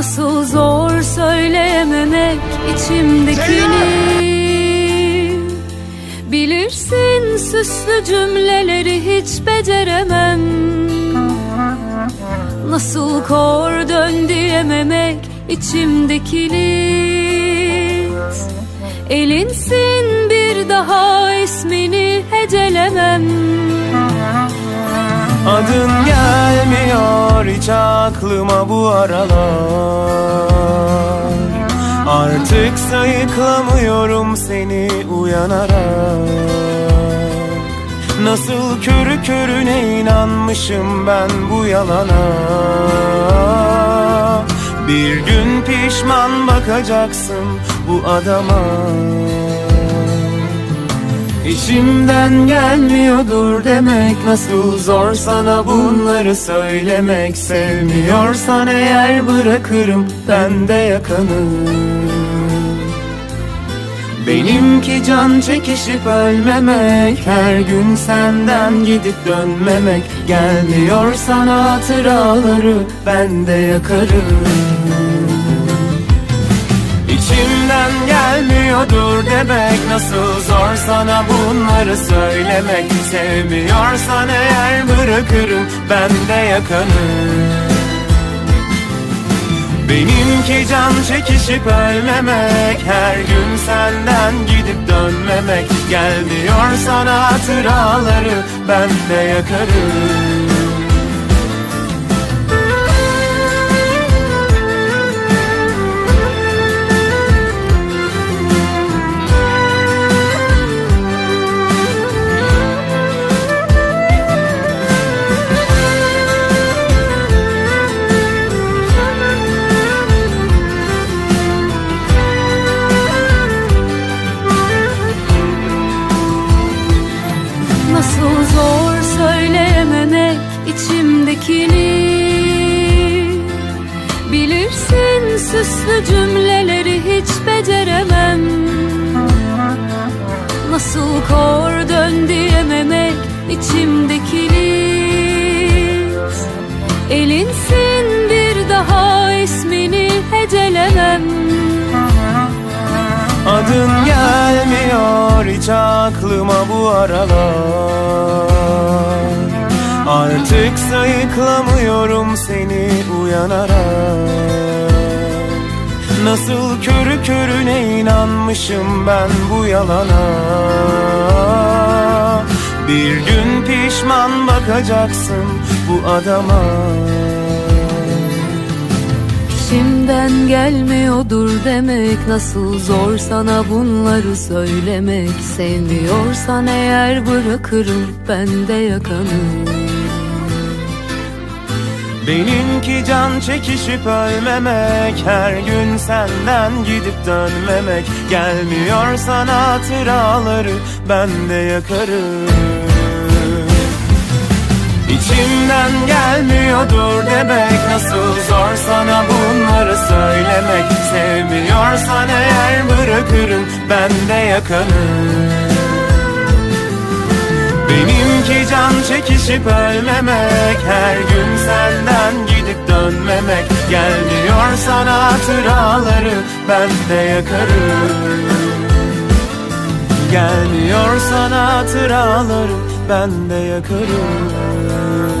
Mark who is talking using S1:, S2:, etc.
S1: Nasıl zor söyleyememek içimdekini. Bilirsin süslü cümleleri hiç beceremem. Nasıl kor dön diyememek içimdekini. Elinsin bir daha ismini hecelemem.
S2: Adın gelmiyor hiç aklıma bu aralar. Artık sayıklamıyorum seni uyanarak. Nasıl körü körüne inanmışım ben bu yalana. Bir gün pişman bakacaksın bu adama İçimden gelmiyordur demek Nasıl zor sana bunları söylemek. Sevmiyorsan eğer bırakırım ben de yakanı Benimki can çekişip ölmemek Her gün senden gidip dönmemek. Gelmiyor sana hatıraları ben de yakarım İçimden gelmiyordur demek. Nasıl zor sana bunları söylemek. Sevmiyorsan eğer bırakırım ben de yakanı. Benimki can çekişip ölmemek. Her gün senden gidip dönmemek. Gelmiyor sana hatıraları ben de yakarım
S1: içimdekini. Bilirsin süslü cümleleri hiç beceremem. Nasıl kor dön diyememek içimdekini. Elinsin bir daha ismini hecelemem.
S2: Adın gelmiyor hiç aklıma bu aralar Artık sayıklamıyorum seni uyanarak. Nasıl körü körüne inanmışım ben bu yalana? Bir gün pişman bakacaksın bu adama.
S1: İçimden gelmiyordur demek Nasıl zor sana bunları söylemek. Sevmiyorsan eğer bırakırım ben de yakanı
S2: Benimki can çekişip ölmemek Her gün senden gidip dönmemek. Gelmiyor sana hatıraları ben de yakarım. İçimden gelmiyordur demek Nasıl zor sana bunları söylemek. Sevmiyorsan eğer bırakırım ben de yakanım Benimki can çekişip ölmemek Her gün senden gidip dönmemek. Gelmiyor sana hatıraları ben de yakarım. Gelmiyor sana hatıraları ben de yakarım